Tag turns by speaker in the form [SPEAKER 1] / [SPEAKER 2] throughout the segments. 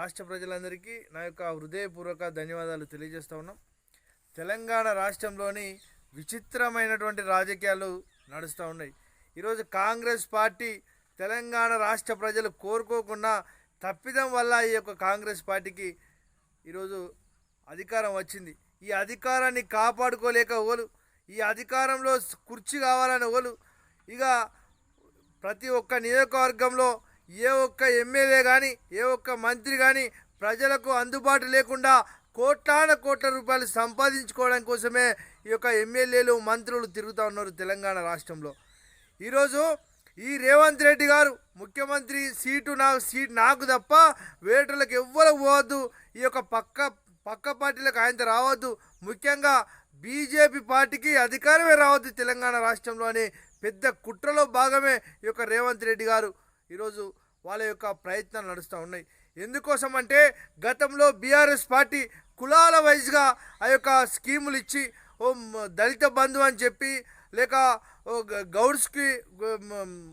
[SPEAKER 1] రాష్ట్ర ప్రజలందరికీ నా యొక్క హృదయపూర్వక ధన్యవాదాలు తెలియజేస్తూ ఉన్నాం. తెలంగాణ రాష్ట్రంలోని విచిత్రమైనటువంటి రాజకీయాలు నడుస్తూ ఉన్నాయి. ఈరోజు కాంగ్రెస్ పార్టీ తెలంగాణ రాష్ట్ర ప్రజలు కోరుకోకుండా తప్పిదం వల్ల ఈ యొక్క కాంగ్రెస్ పార్టీకి ఈరోజు అధికారం వచ్చింది. ఈ అధికారాన్ని కాపాడుకోలేక ఓలు ఈ అధికారంలో కుర్చీ కావాలని ఓలు ఇక ప్రతి ఒక్క నియోజకవర్గంలో ఏ ఒక్క ఎమ్మెల్యే కానీ ఏ ఒక్క మంత్రి కానీ ప్రజలకు అందుబాటు లేకుండా కోట్లాన కోట్ల రూపాయలు సంపాదించుకోవడం కోసమే ఈ యొక్క ఎమ్మెల్యేలు మంత్రులు తిరుగుతూ ఉన్నారు తెలంగాణ రాష్ట్రంలో. ఈరోజు ఈ రేవంత్ రెడ్డి గారు ముఖ్యమంత్రి సీటు నా సీట్ నాకు తప్ప వేటలకు ఎవ్వరు పోవద్దు ఈ యొక్క పక్క పక్క పార్టీలకు ఆయనతో రావద్దు. ముఖ్యంగా బీజేపీ పార్టీకి అధికారమే రావద్దు తెలంగాణ రాష్ట్రంలో పెద్ద కుట్రలో భాగమే ఈ యొక్క రేవంత్ రెడ్డి గారు. ఈరోజు వాళ్ళ యొక్క ప్రయత్నాలు నడుస్తూ ఉన్నాయి. ఎందుకోసం అంటే గతంలో బీఆర్ఎస్ పార్టీ కులాల వైజ్గా ఆ యొక్క స్కీములు ఇచ్చి ఓ దళిత బంధు అని చెప్పి లేక ఓ గ- గౌడ్స్కి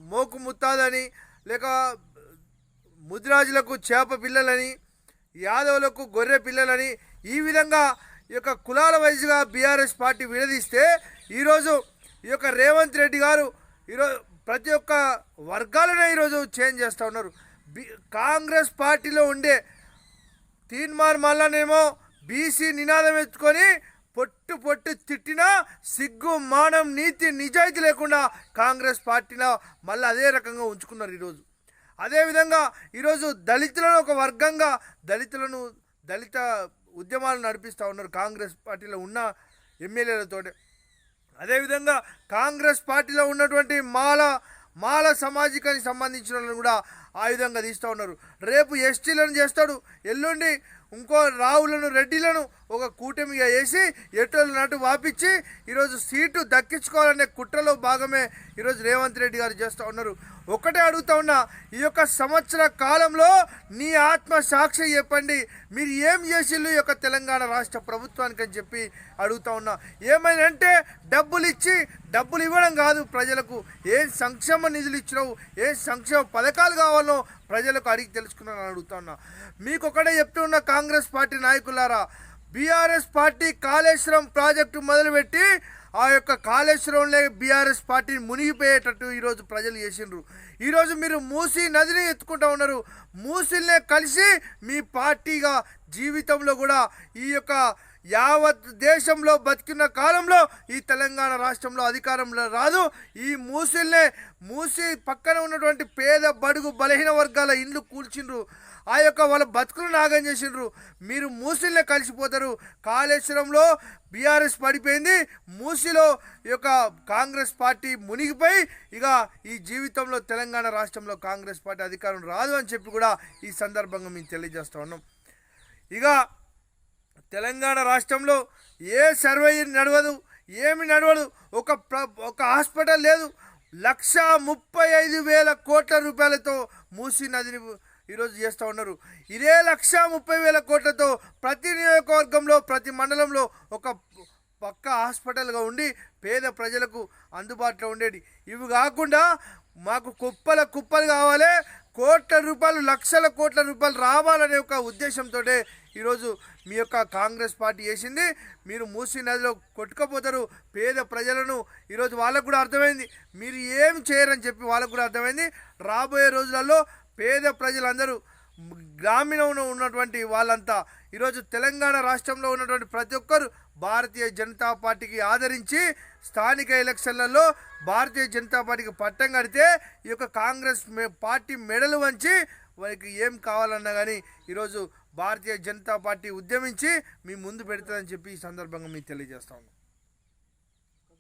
[SPEAKER 1] మోకు ముత్తాదని లేక ముదిరాజులకు చేప పిల్లలని యాదవులకు గొర్రె పిల్లలని ఈ విధంగా ఈ యొక్క కులాల వైజ్గా బీఆర్ఎస్ పార్టీ విడదీస్తే ఈరోజు ఈ యొక్క రేవంత్ రెడ్డి గారు ఈరోజు ప్రతి ఒక్క వర్గాలనే ఈరోజు చేంజ్ చేస్తూ ఉన్నారు. బి కాంగ్రెస్ పార్టీలో ఉండే తీన్మార్ మల్లనేమో బీసీ నినాదం ఎత్తుకొని పొట్టు పొట్టు తిట్టినా సిగ్గు మానం నీతి నిజాయితీ లేకుండా కాంగ్రెస్ పార్టీలో మళ్ళీ అదే రకంగా ఉంచుకున్నారు ఈరోజు. అదేవిధంగా ఈరోజు దళితులను ఒక వర్గంగా దళితులను దళిత ఉద్యమాలు నడిపిస్తూ ఉన్నారు కాంగ్రెస్ పార్టీలో ఉన్న ఎమ్మెల్యేలతోటే. అదేవిధంగా కాంగ్రెస్ పార్టీలో ఉన్నటువంటి మాల మాల సమాజికానికి సంబంధించిన వాళ్ళని కూడా ఆ విధంగా తీస్తూ ఉన్నారు. రేపు ఎస్టీలను చేస్తాడు ఎల్లుండి ఇంకో రావులను రెడ్డిలను ఒక కూటమిగా వేసి ఎటోలు నటు వాపించి ఈరోజు సీటు దక్కించుకోవాలనే కుట్రలో భాగమే ఈరోజు రేవంత్ రెడ్డి గారు చేస్తూ ఉన్నారు. ఒకటే అడుగుతా ఉన్నా ఈ యొక్క సంవత్సర కాలంలో నీ ఆత్మ సాక్షి చెప్పండి. మీరు ఏం చేసిళ్ళు ఈ యొక్క తెలంగాణ రాష్ట్ర ప్రభుత్వానికి అని చెప్పి అడుగుతా ఉన్నా. ఏమైందంటే డబ్బులు ఇచ్చి డబ్బులు ఇవ్వడం కాదు ప్రజలకు. ఏ సంక్షేమ నిధులు ఇచ్చినావు ఏ సంక్షేమ పథకాలు కావాలో ప్రజలకు అడిగి తెలుసుకున్నాను అడుగుతా ఉన్నా. మీకు ఒకటే చెప్తున్న కాంగ్రెస్ పార్టీ నాయకులారా బీఆర్ఎస్ పార్టీ కాళేశ్వరం ప్రాజెక్టు మొదలుపెట్టి ఆ యొక్క కాళేశ్వరంలో బీఆర్ఎస్ పార్టీని మునిగిపోయేటట్టు ఈరోజు ప్రజలు చేసిండ్రు. ఈరోజు మీరు మూసి నదిని ఎత్తుకుంటా ఉన్నారు. మూసిల్నే కలిసి మీ పార్టీగా జీవితంలో కూడా ఈ యొక్క యావత్ దేశంలో బతికిన కాలంలో ఈ తెలంగాణ రాష్ట్రంలో అధికారంలో రాదు. ఈ మూసిల్నే మూసి పక్కన ఉన్నటువంటి పేద బడుగు బలహీన వర్గాల ఇండ్లు కూల్చిండ్రు. ఆ యొక్క వాళ్ళ బతుకులు నాగం చేసిండ్రు. మీరు మూసిల్నే కలిసిపోతారు. కాళేశ్వరంలో బీఆర్ఎస్ పడిపోయింది. మూసిలో ఈ యొక్క కాంగ్రెస్ పార్టీ మునిగిపోయి ఇక ఈ జీవితంలో తెలంగాణ రాష్ట్రంలో కాంగ్రెస్ పార్టీ అధికారం రాదు అని చెప్పి కూడా ఈ సందర్భంగా మేము తెలియజేస్తా ఉన్నాం. ఇక తెలంగాణ రాష్ట్రంలో ఏ సర్వే నడవదు ఏమి నడవదు ఒక ఒక హాస్పిటల్ లేదు. లక్ష ముప్పై ఐదు వేల కోట్ల రూపాయలతో మూసి నదిని ఈరోజు చేస్తూ ఉన్నారు. ఇదే లక్ష ముప్పై వేల కోట్లతో ప్రతి నియోజకవర్గంలో ప్రతి మండలంలో ఒక పక్క హాస్పిటల్గా ఉండి పేద ప్రజలకు అందుబాటులో ఉండేది. ఇవి కాకుండా మాకు కుప్పల కుప్పలు కావాలి కోట్ల రూపాయలు లక్షల కోట్ల రూపాయలు రావాలనే ఒక ఉద్దేశంతో ఈరోజు మీ యొక్క కాంగ్రెస్ పార్టీ చేసింది. మీరు మూసీ నదిలో కొట్టుకపోతారు. పేద ప్రజలను ఈరోజు వాళ్ళకు కూడా అర్థమైంది. మీరు ఏం చేయరని చెప్పి వాళ్ళకు కూడా అర్థమైంది. రాబోయే రోజులలో పేద ప్రజలందరూ గ్రామీణంలో ఉన్నటువంటి వాళ్ళంతా ఈరోజు తెలంగాణ రాష్ట్రంలో ఉన్నటువంటి ప్రతి ఒక్కరు భారతీయ జనతా పార్టీకి ఆదరించి స్థానిక ఎలక్షన్లలో భారతీయ జనతా పార్టీకి పట్టం కడితే ఈ యొక్క కాంగ్రెస్ పార్టీ మెడలు వంచి వారికి ఏం కావాలన్నా కానీ ఈరోజు భారతీయ జనతా పార్టీ ఉద్యమించి మీ ముందు పెడుతుందని చెప్పి ఈ సందర్భంగా మీకు తెలియజేస్తాము